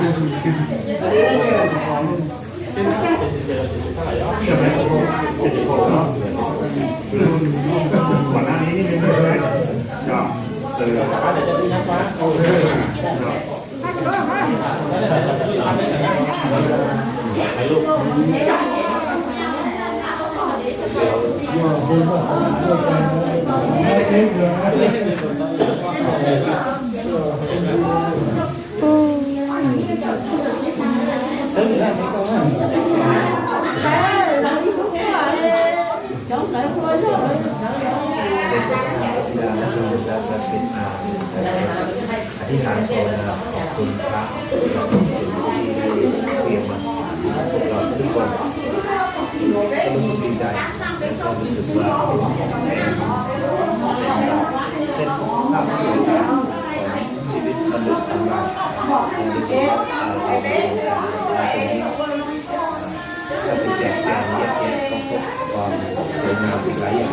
ก่อนหน้านี้นี่เป็นใช่ไหมครับเอออธิษฐานภาวนาขอบคุณพระขอบคุณที่เตรียมมาพวกเราทุกคนก็รู้สึกดีใจก็รู้สึกว่าเส้นทางที่ของชีวิตมนุษย์ทำงานของชีวิตเรา ความสวยงามอีกหลายอย่าง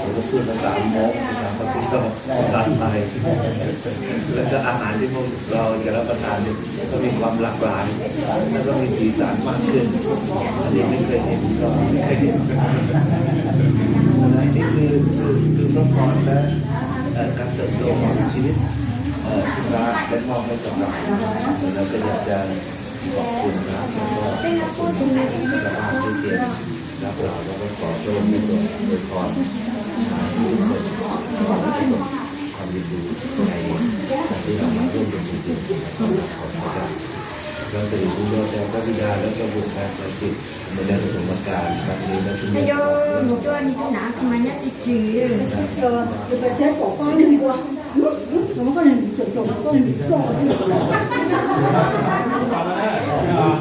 เราก็พูดภาษาโมงภาษาปากีสถานภาษาไทยแล้วก็อาหารที่พวกเราจะรับประทานเนี่ยก็มีความหลากหลาย แล้วก็มีสีสันมากขึ้นอันนี้ไม่เคยเห็นก็ไม่เคยเห็นนนี้คือคือคือพระพรและการเติบโตของชีวิตเอ่อที่พระได้มอบให้กับเราเราก็อยากจะขอบคุณนะแล้วก็ขอบคุณพรที่เกียรติ รับเราแล้วก็ขอโชคไม่ตัวยพรผู้คนขอให้ทุกความดีดีในการที่เรามาร่วมกันจริงๆขอบคุณครับเราตื่นรู้เราจะพระบิดาและก็บุตรการประสิทธิ์ในเรื่องสมการครั้งนี้ยละที่นี่โยมโยมนี่หนาขมันยัดจืดเออจะไปเซ็ตของก้อนหนึ่งกว่าลุกลุกมันก็หนึ่งจุดจบก็หนึ่งจุด nữa,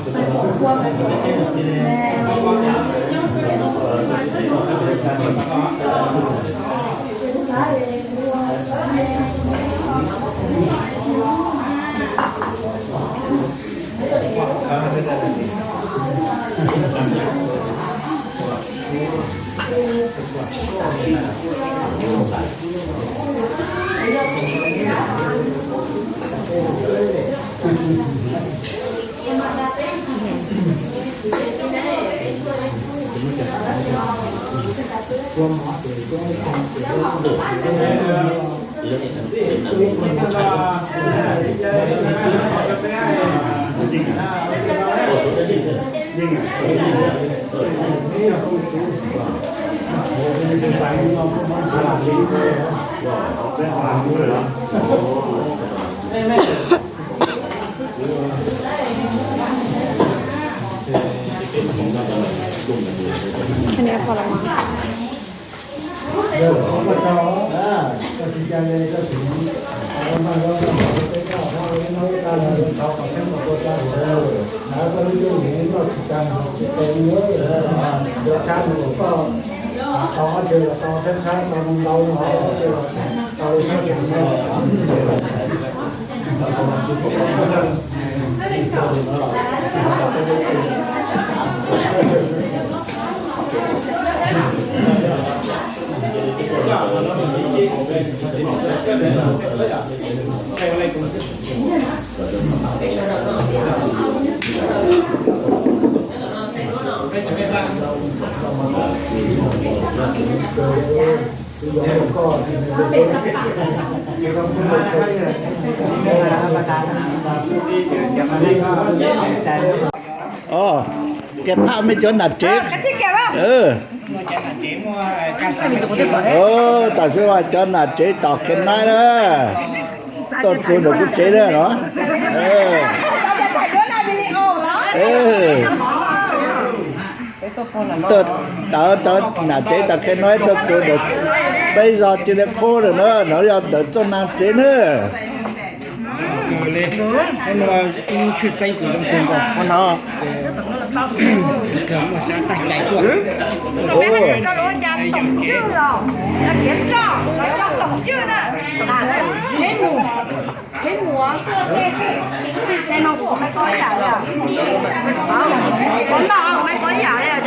nó giờ đợi cho nạt chế nữa. เลยให้มาชุดใส่ปุ๋ยตรงกลางก่อน Nó. เกิดมา giờ có mà cho đó chị cha nên cho chị ông mà nó nó bảo cái cha nó nói ta là cho còn thêm một cô cha nữa đã có những cái nghĩ nó chị cha chị cha nhớ là được cha của con to chưa là to thêm khác to lâu nó chưa là to thêm khác วเบ๊แบบแบบเสลงแห้งคนเดียวกี้แล้วจะเนาะเบ๊แบบ nhưng tôi có แม่เบ๊ตาย ừ chỉ là to cũng là theo chế cho ถ้าโนวา cái tiền nâng nâng thế nữa ป้าโนวาปีกีมาต่อยูทูบเนอะโอ้จ้าก็จริงๆก็จะก็เส้นหนุนเนอะเออ เจ้าจีเจ้าอะเออเออเดี๋ยวจะเดี๋ยวจะขอก็จะเดี๋ย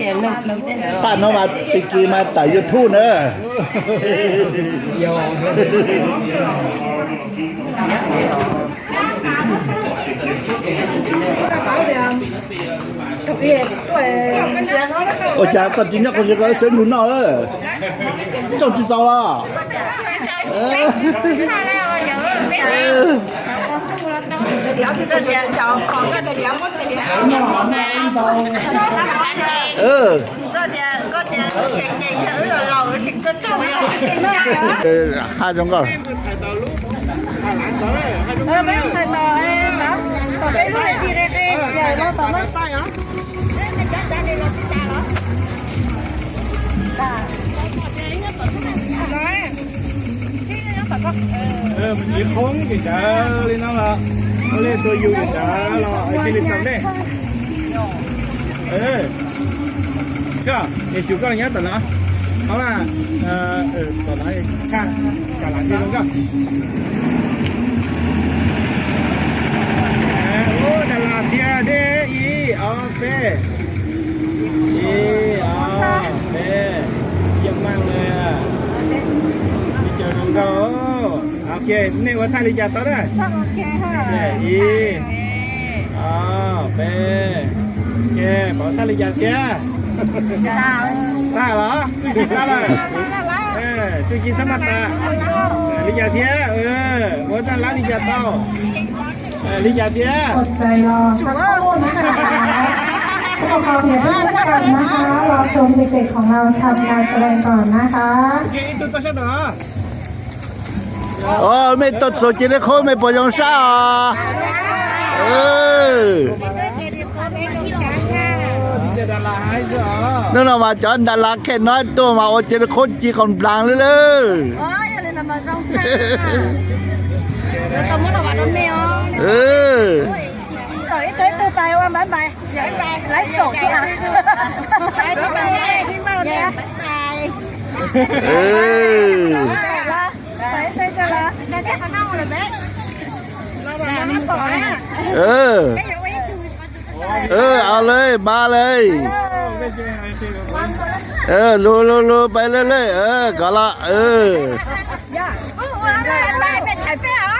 ก่งเยอะเราเราเก่งก็จะไม่เอาเออห้าจงก็เออไม่ใส่ต่อเอ งนะต่อไปด้วยทีเด็กเองใหญ่เราต่อมาใต้เหรอ ờ mình nhiệt khốn thì chả lên nó là nó lên tôi dù thì chả là ở trên lịch sống đấy ê sao để chú con nhớ tận đó đó là ờ tận đó cha chả lại đi đúng không ô đà lạt kia đê ý ô phê ý ô phê mang lên đi chơi con gấu P I O P เยี่ยมมากเลยอะ đi chờ đồng đồ ok này qua thay đi chặt tới đây โอเคค่ะ nè y à b ok bỏ thay đi chặt kia จ้า ta hả ta rồi ê tôi chỉ thăm mặt ta đi chặt kia ừ bố ta lá đi chặt tao đi chặt kia อดใจรอสักครู่นะคะผู้ปกครองอย่าเพิ่งกลับนะคะรอชมเด็กๆของเราทำการแสดงก่อนนะคะ ok itu tas ada โอ้ไม่ตดโซจิได้โคไม่ปล่อ ยองซ่าเออ dia dah lahir je ah นั่นเอามาจอนดาราแค่น้อยตัวมาโอเจได้โคจีของบลางเลยเลยเอ้ยอะไรนะมาร้องเพลงแล้วก็มันว่าน้ำแมวเออ rồi tới tôi tay qua bye bye lấy sổ chứ à bye bye đi mau nè เออ phải xây cho là แต่จะ เออ เออ เอาเลย มาเลย เออรู้รู้รู้ไปเรื่อยๆเออก็ละ เออไปไปถ่ายเป้เหรอ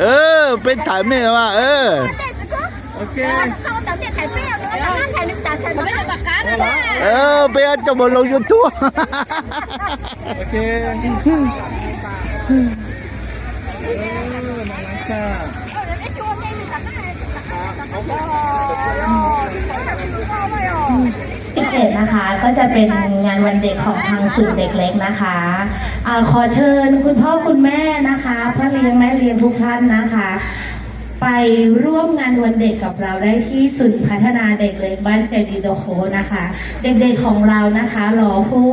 เออ เป็นถ่ายไม่ว่าเออ ok เขาแต่เสียถ่ายเป้เหรอแล้วก็ถ่ายลืมตาถ่ายไม่ได้ปากกาเลยเออไปอาจะมาลงยูทูบ ok ừ nó lắng xa 11นะคะก็จะเป็นงานวันเด็กของทางศูนย์เด็กเล็กนะคะอาขอเชิญคุณพ่อคุณแม่นะคะพ่อเลี้ยงแม่เลี้ยงทุกท่านนะคะ ไปร่วมงานวันเด็กกับเราได้ที่ศูนย์พัฒนาเด็กเล็กบ้านเซดีโดโคนะคะ เด็กๆของเรานะคะรอผู้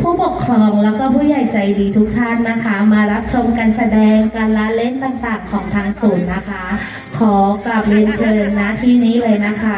ผู้ปกครองแล้วก็ผู้ใหญ่ใจดีทุกท่านนะคะ มารับชมการแสดงการละเล่นต่างๆของทางศูนย์นะคะ ขอกลับเรียนเชิญนะที่นี้เลยนะคะ